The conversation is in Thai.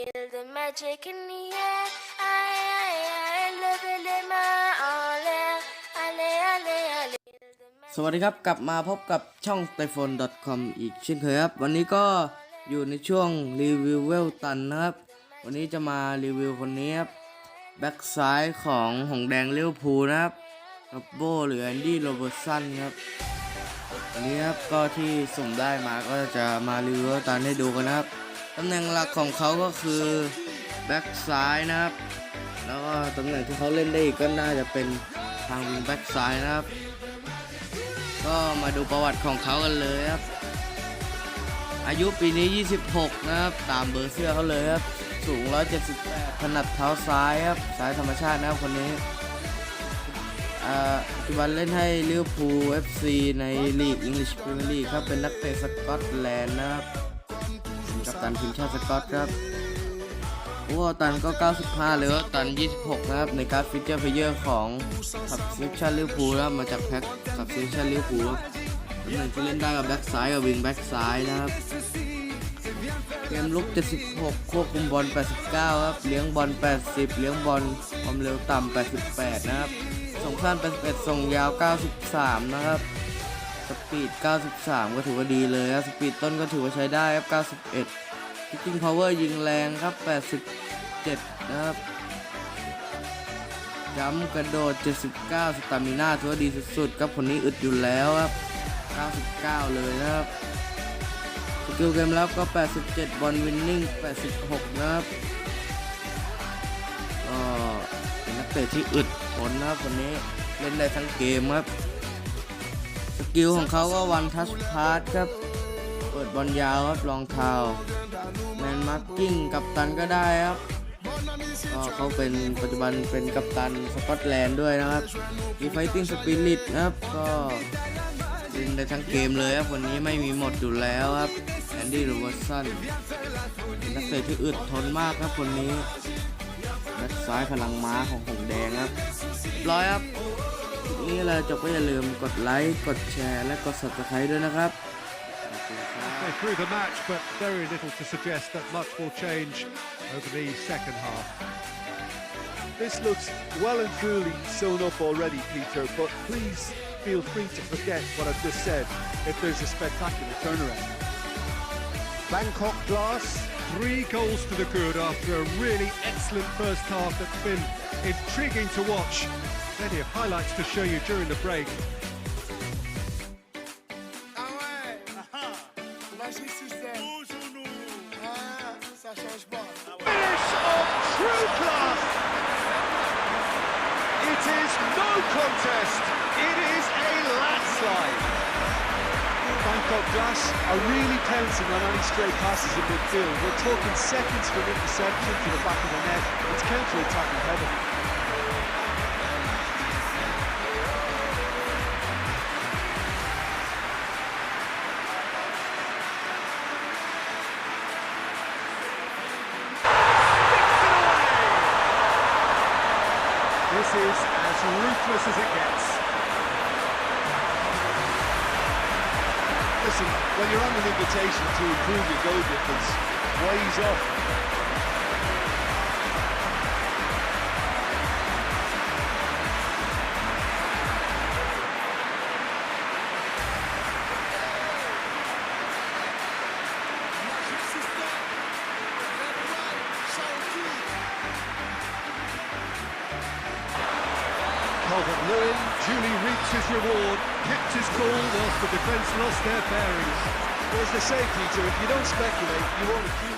Feel the magic in the air. I, I, I love it in my all air. Ale, ale, ale. Feel the สวัสดีครับ กลับมาพบกับช่อง t y p h o n e com อีกเช่นเคยครับ วันนี้ก็อยู่ในช่วงรีวิวเวลตันนะครับ วันนี้จะมารีวิวคนนี้ครับ แบ็กซ้ายของหงแดงเลี้ยวภูนะครับรับโบหรือแอนดี้โรเบอร์ตสันครับวันนี้ครับก็ที่สุ่มได้มาก็จะมารีวิวตันให้ดูกันนะครับ ตำแหน่งหลักของเขาก็คือแบ็กซ้ายนะครับ แล้วก็ตำแหน่งที่เขาเล่นได้อีกก็น่าจะเป็นทางวิงแบ็กซ้ายนะครับ ก็มาดูประวัติของเขากันเลยครับ อายุปีนี้ 26 นะครับ ตามเบอร์เสื้อเขาเลยครับ สูง 178 ถนัดเท้าซ้ายครับซ้ายธรรมชาตินะครับคนนี้ปัจจุบันเล่นให้ลิเวอร์พูล FC ในลีก English Premier League ครับ เป็นนักเตะสกอตแลนด์นะครับ กัปตันทีมชาติสกอตครับโอ้ตันก็ 95 เลยตัน 26 นะครับ ในการฟิเจอร์เพเยอร์ของขับซิชั่นลิเวอร์พูครับมาจากแพ็คขับซิชั่นลิเวอร์พูตำแหน่งที่เล่นได้กับแบ็กซ้ายกับวิงแบ็กซ้ายนะครับเกมลุก 76 ควบคุมบอล 89 ครับ เลี้ยงบอล 80 เลี้ยงบอลความเร็วต่ำ 88 นะครับ ส่งสั้น 81 ส่งยาว 93 นะครับ สปีด 93 ก็ถือว่าดีเลยครับ สปีดต้นก็ถือว่าใช้ได้ครับ 91 คิกกิ้งพาวเวอร์ยิงแรงครับ 87 นะครับย้ำกระโดด 79 สตามิน่าถือว่าดีสุดๆครับคนนี้อึดอยู่แล้วครับ 99 เลยนะครับ สกิลเกมรับก็ 87 บอลวินนิ่ง 86 นะครับก็เป็นนักเตะที่อึดทนนะครับคนนี้เล่นได้ทั้งเกมครับ กิลของเขาก็วันทัชพาสครับ เปิดบอลยาวครับรองเท้าแมนมาร์กิ้งกับตันก็ได้ครับก็เขาเป็นปัจจุบันเป็นกัปตันสกอตแลนด์ด้วยนะครับ มีไฟติ้งสปิริตนะครับ ก็เล่นได้ทั้งเกมเลยครับ วันนี้ไม่มีหมดอยู่แล้วครับแอนดี้โรเบอร์สันเป็นนักเตะที่อึดทนมากครับคนนี้แบ็คซ้ายพลังม้าของหงแดงครับร้อยครับ นี้เราจบก็อย่าลืมกดไลค์ subscribe ด้วยนะครับ They threw the match, but very little to suggest that much will change over the second half. This looks well and truly sewn up already, Peter, but please feel free to forget what I've just said if there's a spectacular turnaround. Bangkok Glass. Three goals to the good after a really excellent first half that's been intriguing to watch. Plenty of highlights to show you during the break. Finish of true class! It is no contest, it is a landslide. Bangkok Glass are really pouncing on any stray passes in midfield. We're talking seconds from interception to the back of the net. It's counter-attacking heaven. This is as ruthless as it gets. Listen, when you're on an invitation to improve your goal difference, wise up. Calvert Lewin duly reaps his reward, kept his cool whilst the defence lost their bearings. But as they say, Peter, if you don't speculate, you won't accumulate.